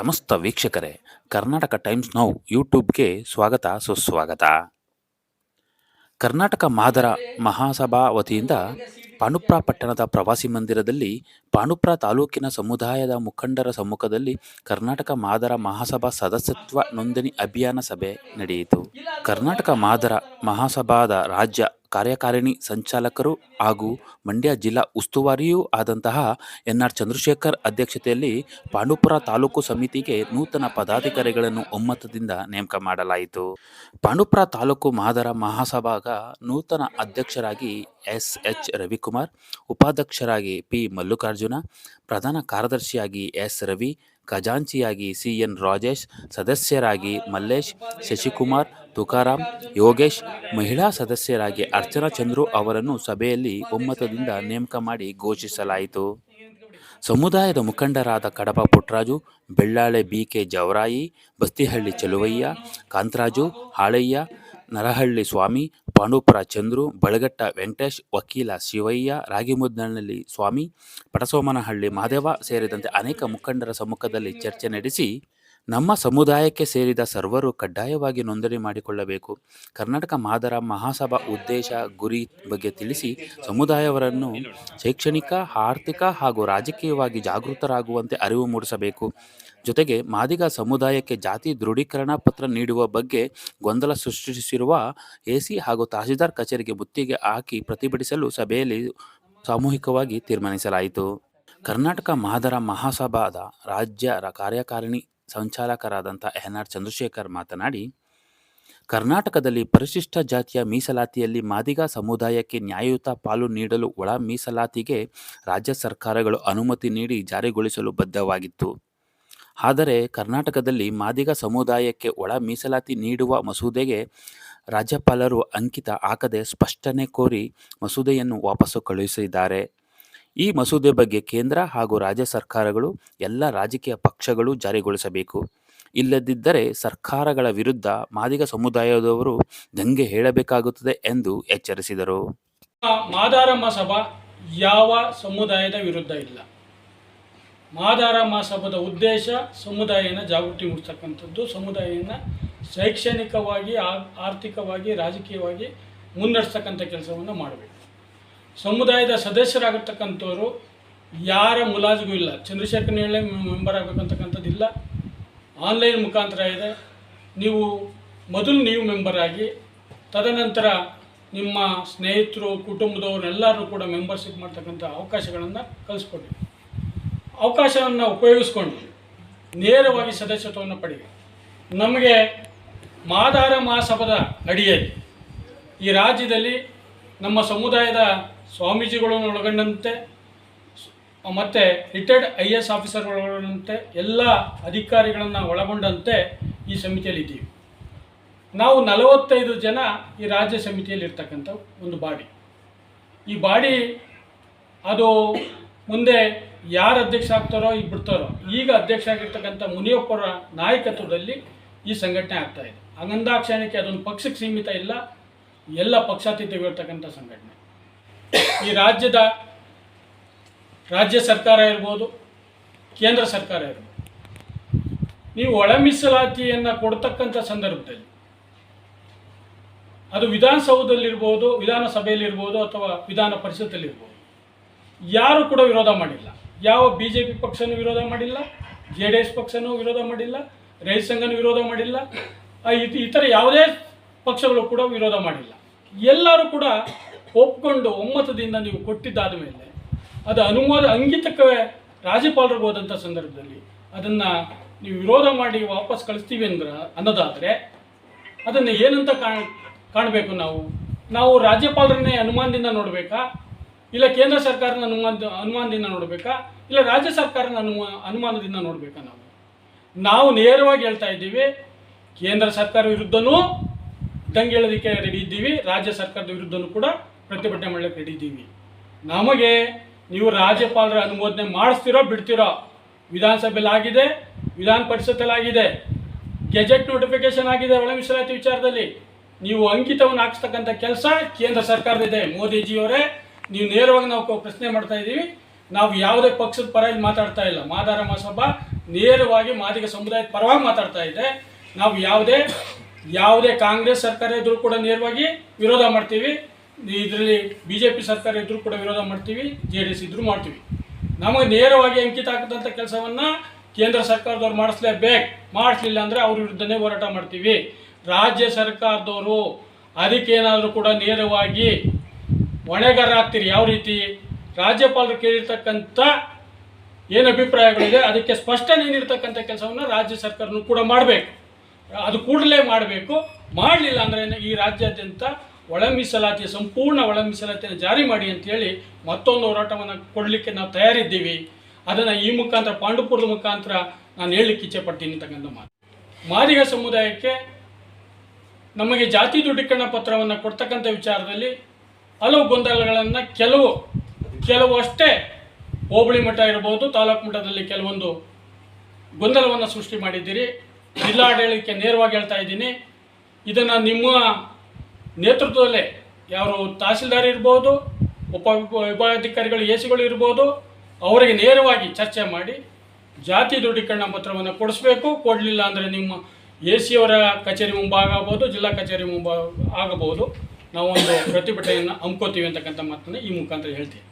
ಸಮಸ್ತ ವೀಕ್ಷಕರೇ, Karnataka times now ಯೂಟ್ಯೂಬ್ಗೆ ಸ್ವಾಗತ, ಸುಸ್ವಾಗತ. ಕರ್ನಾಟಕ ಮಾದರ ಮಹಾಸಭಾ ವತಿಯಿಂದ ಪಾಣುಪ್ರ ಪಟ್ಟಣದ ಪ್ರವಾಸಿ ಮಂದಿರದಲ್ಲಿ ಪಾಣುಪ್ರ ತಾಲೂಕಿನ ಸಮುದಾಯದ ಮುಖಂಡರ ಸಮ್ಮುಖದಲ್ಲಿ ಕರ್ನಾಟಕ ಮಾದರ ಮಹಾಸಭಾ ಸದಸ್ಯತ್ವ ನೋಂದಣಿ ಅಭಿಯಾನ ಸಭೆ ನಡೆಯಿತು. ಕರ್ನಾಟಕ ಮಾದರ ಮಹಾಸಭಾದ ರಾಜ್ಯ ಕಾರ್ಯಕಾರಿಣಿ ಸಂಚಾಲಕರು ಹಾಗೂ ಮಂಡ್ಯ ಜಿಲ್ಲಾ ಉಸ್ತುವಾರಿಯೂ ಆದಂತಹ ಎನ್ ಆರ್ ಚಂದ್ರಶೇಖರ್ ಅಧ್ಯಕ್ಷತೆಯಲ್ಲಿ ಪಾಂಡುಪುರ ತಾಲೂಕು ಸಮಿತಿಗೆ ನೂತನ ಪದಾಧಿಕಾರಿಗಳನ್ನು ಒಮ್ಮತದಿಂದ ನೇಮಕ ಮಾಡಲಾಯಿತು. ಪಾಂಡುಪುರ ತಾಲೂಕು ಮಾದರ ಮಹಾಸಭಾಗ ನೂತನ ಅಧ್ಯಕ್ಷರಾಗಿ ಎಸ್ ಎಚ್ ರವಿಕುಮಾರ್, ಉಪಾಧ್ಯಕ್ಷರಾಗಿ ಪಿ. ಮಲ್ಲಿಕಾರ್ಜುನ, ಪ್ರಧಾನ ಕಾರ್ಯದರ್ಶಿಯಾಗಿ ಎಸ್. ರವಿ, ಖಜಾಂಚಿಯಾಗಿ ಸಿ. ಎನ್. ರಾಜೇಶ್, ಸದಸ್ಯರಾಗಿ ಮಲ್ಲೇಶ್, ಶಶಿಕುಮಾರ್ ತುಕಾರಾಂ ಯೋಗೇಶ್, ಮಹಿಳಾ ಸದಸ್ಯರಾಗಿ ಅರ್ಚನಾ ಚಂದ್ರು ಅವರನ್ನು ಸಭೆಯಲ್ಲಿ ಒಮ್ಮತದಿಂದ ನೇಮಕ ಮಾಡಿ ಘೋಷಿಸಲಾಯಿತು. ಸಮುದಾಯದ ಮುಖಂಡರಾದ ಕಡಪ ಪುಟ್ರಾಜು, ಬೆಳ್ಳಾಳೆ ಬಿ ಕೆ ಜವರಾಯಿ, ಬಸ್ತಿಹಳ್ಳಿ ಚಲುವಯ್ಯ, ಕಾಂತರಾಜು, ಹಾಳಯ್ಯ, ನರಹಳ್ಳಿ ಸ್ವಾಮಿ ಪಾಂಡುಪುರ ಚಂದ್ರು, ಬಳಗಟ್ಟ ವೆಂಕಟೇಶ್, ವಕೀಲ ಶಿವಯ್ಯ ರಾಗಿಮುದ್ನಹಳ್ಳಿ ಸ್ವಾಮಿ, ಪಟಸೋಮನಹಳ್ಳಿ ಮಹದೇವ ಸೇರಿದಂತೆ ಅನೇಕ ಮುಖಂಡರ ಸಮ್ಮುಖದಲ್ಲಿ ಚರ್ಚೆ ನಡೆಸಿ ನಮ್ಮ ಸಮುದಾಯಕ್ಕೆ ಸೇರಿದ ಸರ್ವರು ಕಡ್ಡಾಯವಾಗಿ ನೋಂದಣಿ ಮಾಡಿಕೊಳ್ಳಬೇಕು. ಕರ್ನಾಟಕ ಮಾದರ, ಮಹಾಸಭಾ ಉದ್ದೇಶ, ಗುರಿ ಬಗ್ಗೆ ತಿಳಿಸಿ ಸಮುದಾಯವರನ್ನು ಶೈಕ್ಷಣಿಕ, ಆರ್ಥಿಕ ಹಾಗೂ ರಾಜಕೀಯವಾಗಿ ಜಾಗೃತರಾಗುವಂತೆ ಅರಿವು ಮೂಡಿಸಬೇಕು. ಜೊತೆಗೆ ಮಾದಿಗ ಸಮುದಾಯಕ್ಕೆ ಜಾತಿ ದೃಢೀಕರಣ ಪತ್ರ ನೀಡುವ ಬಗ್ಗೆ ಗೊಂದಲ ಸೃಷ್ಟಿಸಿರುವ ಎಸಿ ಹಾಗೂ ತಹಸೀಲ್ದಾರ್ ಕಚೇರಿಗೆ ಬುತ್ತಿಗೆ ಹಾಕಿ ಪ್ರತಿಭಟಿಸಲು ಸಭೆಯಲ್ಲಿ ಸಾಮೂಹಿಕವಾಗಿ ತೀರ್ಮಾನಿಸಲಾಯಿತು. ಕರ್ನಾಟಕ ಮಾದರ, ಮಹಾಸಭಾದ ರಾಜ್ಯ ಕಾರ್ಯಕಾರಿಣಿ ಸಂಚಾಲಕರಾದಂಥ ಎನ್ ಚಂದ್ರಶೇಖರ್ ಮಾತನಾಡಿ, ಕರ್ನಾಟಕದಲ್ಲಿ ಪರಿಶಿಷ್ಟ ಜಾತಿಯ ಮೀಸಲಾತಿಯಲ್ಲಿ ಮಾದಿಗ ಸಮುದಾಯಕ್ಕೆ ನ್ಯಾಯಯುತ ಪಾಲು ನೀಡಲು ಒಳ ಮೀಸಲಾತಿಗೆ ರಾಜ್ಯ ಸರ್ಕಾರಗಳು ಅನುಮತಿ ನೀಡಿ ಜಾರಿಗೊಳಿಸಲು ಬದ್ಧವಾಗಿತ್ತು. ಆದರೆ ಕರ್ನಾಟಕದಲ್ಲಿ ಮಾದಿಗ ಸಮುದಾಯಕ್ಕೆ ಒಳ ಮೀಸಲಾತಿ ನೀಡುವ ಮಸೂದೆಗೆ ರಾಜ್ಯಪಾಲರು ಅಂಕಿತ ಹಾಕದೆ ಸ್ಪಷ್ಟನೆ ಕೋರಿ ಮಸೂದೆಯನ್ನು ವಾಪಸ್ಸು ಕಳುಹಿಸಿದ್ದಾರೆ. ಈ ಮಸೂದೆ ಬಗ್ಗೆ ಕೇಂದ್ರ ಹಾಗೂ ರಾಜ್ಯ ಸರ್ಕಾರಗಳು ಎಲ್ಲ ರಾಜಕೀಯ ಪಕ್ಷಗಳು ಜಾರಿಗೊಳಿಸಬೇಕು. ಇಲ್ಲದಿದ್ದರೆ ಸರ್ಕಾರಗಳ ವಿರುದ್ಧ ಮಾದಿಗ ಸಮುದಾಯದವರು ದಂಗೆ ಹೇಳಬೇಕಾಗುತ್ತದೆ ಎಂದು ಎಚ್ಚರಿಸಿದರು. ಮಾದಾರಮ್ಮ ಸಭಾ ಯಾವ ಸಮುದಾಯದ ವಿರುದ್ಧ ಇಲ್ಲ. ಮಾದಾರಮ್ಮ ಸಭಾದ ಉದ್ದೇಶ ಸಮುದಾಯನ ಜಾಗೃತಿ ಮೂಡಿಸ್ತಕ್ಕಂಥದ್ದು, ಸಮುದಾಯನ ಶೈಕ್ಷಣಿಕವಾಗಿ ಆರ್ಥಿಕವಾಗಿ, ರಾಜಕೀಯವಾಗಿ ಮುನ್ನಡೆಸ್ತಕ್ಕಂಥ ಕೆಲಸವನ್ನು ಮಾಡಬೇಕು. ಸಮುದಾಯದ ಸದಸ್ಯರಾಗಿರ್ತಕ್ಕಂಥವ್ರು ಯಾರ ಮುಲಾಜಿಗೂ ಇಲ್ಲ. ಚಂದ್ರಶೇಖರ್ ಹೇಳಿ ಮೆಂಬರ್ ಆಗಬೇಕಂತಕ್ಕಂಥದ್ದಿಲ್ಲ. ಆನ್ಲೈನ್ ಮುಖಾಂತರ ಇದೆ. ನೀವು ಮೊದಲು ನೀವು ಮೆಂಬರ್ ಆಗಿ, ತದನಂತರ ನಿಮ್ಮ ಸ್ನೇಹಿತರು ಕುಟುಂಬದವ್ರನ್ನೆಲ್ಲರೂ ಕೂಡ ಮೆಂಬರ್ಶಿಪ್ ಮಾಡ್ತಕ್ಕಂಥ ಅವಕಾಶಗಳನ್ನು ಕಲಿಸ್ಕೊಡಿ. ಅವಕಾಶವನ್ನು ಉಪಯೋಗಿಸ್ಕೊಂಡು ನೇರವಾಗಿ ಸದಸ್ಯತ್ವವನ್ನು ಪಡೆಯಿರಿ. ನಮಗೆ ಮಾದಾರ ಮಹಾಸಭದ ಅಡಿಯಲ್ಲಿ ಈ ರಾಜ್ಯದಲ್ಲಿ ನಮ್ಮ ಸಮುದಾಯದ ಸ್ವಾಮೀಜಿಗಳನ್ನು ಒಳಗೊಂಡಂತೆ ಮತ್ತು ರಿಟೈರ್ಡ್ ಐ ಎ ಎಸ್ ಆಫೀಸರ್ಗಳಂತೆ ಎಲ್ಲ ಅಧಿಕಾರಿಗಳನ್ನು ಒಳಗೊಂಡಂತೆ ಈ ಸಮಿತಿಯಲ್ಲಿ ಇದ್ದೀವಿ ನಾವು ನಲವತ್ತೈದು ಜನ ಈ ರಾಜ್ಯ ಸಮಿತಿಯಲ್ಲಿ ಇರ್ತಕ್ಕಂಥ ಒಂದು ಬಾಡಿ. ಈ ಬಾಡಿ ಅದು ಮುಂದೆ ಯಾರು ಅಧ್ಯಕ್ಷ ಆಗ್ತಾರೋ, ಈಗ ಬಿಡ್ತಾರೋ, ಈಗ ಅಧ್ಯಕ್ಷ ಆಗಿರ್ತಕ್ಕಂಥ ಮುನಿಯಪ್ಪರ ನಾಯಕತ್ವದಲ್ಲಿ ಈ ಸಂಘಟನೆ ಆಗ್ತಾ ಇದೆ. ಅಂಗಂದಾಕ್ಷಣಕ್ಕೆ ಅದೊಂದು ಪಕ್ಷಕ್ಕೆ ಸೀಮಿತ ಇಲ್ಲ, ಎಲ್ಲ ಪಕ್ಷಾತೀತವಿರ್ತಕ್ಕಂಥ ಸಂಘಟನೆ. ಈ ರಾಜ್ಯದ ರಾಜ್ಯ ಸರ್ಕಾರ ಇರ್ಬೋದು, ಕೇಂದ್ರ ಸರ್ಕಾರ ಇರ್ಬೋದು. ನೀವು ಒಳ ಮೀಸಲಾತಿಯನ್ನು ಕೊಡ್ತಕ್ಕಂಥ ಸಂದರ್ಭದಲ್ಲಿ, ಅದು ವಿಧಾನಸೌಧದಲ್ಲಿರ್ಬೋದು, ವಿಧಾನಸಭೆಯಲ್ಲಿರ್ಬೋದು ಅಥವಾ ವಿಧಾನ ಪರಿಷತ್ತಲ್ಲಿರ್ಬೋದು, ಯಾರು ಕೂಡ ವಿರೋಧ ಮಾಡಿಲ್ಲ. ಯಾವ ಬಿ ಜೆ ಪಿ ಪಕ್ಷನೂ ವಿರೋಧ ಮಾಡಿಲ್ಲ, ಜೆ ಡಿ ಎಸ್ ಪಕ್ಷನೂ ವಿರೋಧ ಮಾಡಿಲ್ಲ, ರೈತ ಸಂಘನೂ ವಿರೋಧ ಮಾಡಿಲ್ಲ ಇತರ ಯಾವುದೇ ಪಕ್ಷಗಳು ಕೂಡ ವಿರೋಧ ಮಾಡಿಲ್ಲ. ಎಲ್ಲರೂ ಕೂಡ ಒಪ್ಕೊಂಡು ಒಮ್ಮತದಿಂದ ನೀವು ಕೊಟ್ಟಿದ್ದಾದ ಮೇಲೆ ಅದು ಅನುಮೋದ ಅಂಗಿತಕ್ಕೆ ರಾಜ್ಯಪಾಲರಿಗೆ ಹೋದಂಥ ಸಂದರ್ಭದಲ್ಲಿ ಅದನ್ನು ನೀವು ವಿರೋಧ ಮಾಡಿ ವಾಪಸ್ ಕಳಿಸ್ತೀವಿ ಅಂದ್ರೆ ಅನ್ನೋದಾದರೆ ಅದನ್ನು ಏನಂತ ಕಾಣ್ ಕಾಣಬೇಕು ನಾವು? ನಾವು ರಾಜ್ಯಪಾಲರನ್ನೇ ಅನುಮಾನದಿಂದ ನೋಡಬೇಕಾ? ಇಲ್ಲ ಕೇಂದ್ರ ಸರ್ಕಾರನ ಅನುಮಾನ ಅನುಮಾನದಿಂದ ನೋಡಬೇಕಾ? ಇಲ್ಲ ರಾಜ್ಯ ಸರ್ಕಾರನ ಅನುಮಾ ಅನುಮಾನದಿಂದ ನೋಡಬೇಕಾ ನಾವು? ನಾವು ನೇರವಾಗಿ ಹೇಳ್ತಾ ಇದ್ದೀವಿ, ಕೇಂದ್ರ ಸರ್ಕಾರ ವಿರುದ್ಧನೂ ದಂಗೆ ಹೇಳೋದಕ್ಕೆ ರೆಡಿ ಇದ್ದೀವಿ, ರಾಜ್ಯ ಸರ್ಕಾರದ ವಿರುದ್ಧನೂ ಕೂಡ ಪ್ರತಿಭಟನೆ ಮಾಡಲಿಕ್ಕೆ ರೆಡಿ ಇದ್ದೀವಿ. ನಮಗೆ ನೀವು ರಾಜ್ಯಪಾಲರ ಅನುಮೋದನೆ ಮಾಡಿಸ್ತಿರೋ ಬಿಡ್ತಿರೋ ವಿಧಾನಸಭೆಯಲ್ಲಿ ಆಗಿದೆ ವಿಧಾನ ಪರಿಷತ್ತಲ್ಲಿ ಆಗಿದೆ ಗೆಜೆಟ್ ನೋಟಿಫಿಕೇಶನ್ ಆಗಿದೆ ಒಳ ಮೀಸಲಾತಿ ವಿಚಾರದಲ್ಲಿ. ನೀವು ಅಂಕಿತವನ್ನು ಹಾಕಿಸ್ತಕ್ಕಂಥ ಕೆಲಸ ಕೇಂದ್ರ ಸರ್ಕಾರದಿದೆ ಮೋದಿಜಿಯವರೇ, ನೀವು ನೇರವಾಗಿ ನಾವು ಪ್ರಶ್ನೆ ಮಾಡ್ತಾ ಇದ್ದೀವಿ. ನಾವು ಯಾವುದೇ ಪಕ್ಷದ ಪರ ಇಲ್ಲಿ ಮಾತಾಡ್ತಾ ಇಲ್ಲ. ಮಾದಾರ ಮಹಾಸಭಾ ನೇರವಾಗಿ ಮಾದಿಗ ಸಮುದಾಯದ ಪರವಾಗಿ ಮಾತಾಡ್ತಾ ಇದೆ. ನಾವು ಯಾವುದೇ ಯಾವುದೇ ಕಾಂಗ್ರೆಸ್ ಸರ್ಕಾರ ಇದ್ರೂ ಕೂಡ ನೇರವಾಗಿ ವಿರೋಧ ಮಾಡ್ತೀವಿ. ಇದರಲ್ಲಿ ಬಿ ಜೆ ಪಿ ಸರ್ಕಾರ ಇದ್ದರೂ ಕೂಡ ವಿರೋಧ ಮಾಡ್ತೀವಿ, ಜೆ ಡಿ ಎಸ್ ಇದ್ದರೂ ಮಾಡ್ತೀವಿ. ನಮಗೆ ನೇರವಾಗಿ ಅಂಕಿತ ಹಾಕಿದಂಥ ಕೆಲಸವನ್ನು ಕೇಂದ್ರ ಸರ್ಕಾರದವ್ರು ಮಾಡಿಸ್ಲೇಬೇಕು. ಮಾಡಿಸ್ಲಿಲ್ಲ ಅಂದರೆ ಅವ್ರ ವಿರುದ್ಧನೇ ಹೋರಾಟ ಮಾಡ್ತೀವಿ. ರಾಜ್ಯ ಸರ್ಕಾರದವರು ಅದಕ್ಕೇನಾದರೂ ಕೂಡ ನೇರವಾಗಿ ಹೊಣೆಗಾರ ಆಗ್ತೀರಿ ಯಾವ ರೀತಿ? ರಾಜ್ಯಪಾಲರು ಕೇಳಿರ್ತಕ್ಕಂಥ ಏನು ಅಭಿಪ್ರಾಯಗಳಿದೆ, ಅದಕ್ಕೆ ಸ್ಪಷ್ಟನೆ ನೀಡಿರ್ತಕ್ಕಂಥ ಕೆಲಸವನ್ನು ರಾಜ್ಯ ಸರ್ಕಾರನೂ ಕೂಡ ಮಾಡಬೇಕು. ಅದು ಕೂಡಲೇ ಮಾಡಬೇಕು. ಮಾಡಲಿಲ್ಲ ಅಂದರೆ ಈ ರಾಜ್ಯಾದ್ಯಂತ ಒಳ ಮೀಸಲಾತಿ ಸಂಪೂರ್ಣ ಒಳ ಮೀಸಲಾತಿಯನ್ನು ಜಾರಿ ಮಾಡಿ ಅಂತೇಳಿ ಮತ್ತೊಂದು ಹೋರಾಟವನ್ನು ಕೊಡಲಿಕ್ಕೆ ನಾವು ತಯಾರಿದ್ದೀವಿ. ಅದನ್ನು ಈ ಮುಖಾಂತರ, ಪಾಂಡುಪುರದ ಮುಖಾಂತರ ನಾನು ಹೇಳಲಿಕ್ಕೆ ಇಚ್ಛೆ ಪಡ್ತೀನಿ ಅಂತಕ್ಕಂಥ ಮಾತು. ಮಾದಿಗ ಸಮುದಾಯಕ್ಕೆ ನಮಗೆ ಜಾತಿ ದೃಢೀಕರಣ ಪತ್ರವನ್ನು ಕೊಡ್ತಕ್ಕಂಥ ವಿಚಾರದಲ್ಲಿ ಹಲವು ಗೊಂದಲಗಳನ್ನು ಕೆಲವು ಕೆಲವು ಅಷ್ಟೇ ಹೋಬಳಿ ಮಠ ಇರ್ಬೋದು, ತಾಲೂಕು ಮಟ್ಟದಲ್ಲಿ ಕೆಲವೊಂದು ಗೊಂದಲವನ್ನು ಸೃಷ್ಟಿ ಮಾಡಿದ್ದೀರಿ. ಜಿಲ್ಲಾಡಳಿತಕ್ಕೆ ನೇರವಾಗಿ ಹೇಳ್ತಾ ಇದ್ದೀನಿ. ಇದನ್ನು ನಿಮ್ಮ ನೇತೃತ್ವದಲ್ಲೇ ಯಾರು ತಹಸೀಲ್ದಾರ್ ಇರ್ಬೋದು ಉಪ ವಿಭ- ವಿಭಾಗಾಧಿಕಾರಿಗಳು ಎ ಸಿಗಳು ಇರ್ಬೋದು, ಅವರಿಗೆ ನೇರವಾಗಿ ಚರ್ಚೆ ಮಾಡಿ ಜಾತಿ ದೃಢೀಕರಣ ಪತ್ರವನ್ನು ಕೊಡಿಸ್ಬೇಕು. ಕೊಡಲಿಲ್ಲ ಅಂದರೆ ನಿಮ್ಮ ಎ ಸಿಯವರ ಕಚೇರಿ ಮುಂಭಾಗ ಆಗ್ಬೋದು ಜಿಲ್ಲಾ ಕಚೇರಿ ಮುಂಭಾಗ ಆಗಬಹುದು. ನಾವು ಒಂದು ಪ್ರತಿಭಟನೆಯನ್ನು ಹಮ್ಕೋತೀವಿ ಅಂತಕ್ಕಂಥ ಮಾತನ್ನು ಈ ಮುಖಾಂತರ ಹೇಳ್ತೀವಿ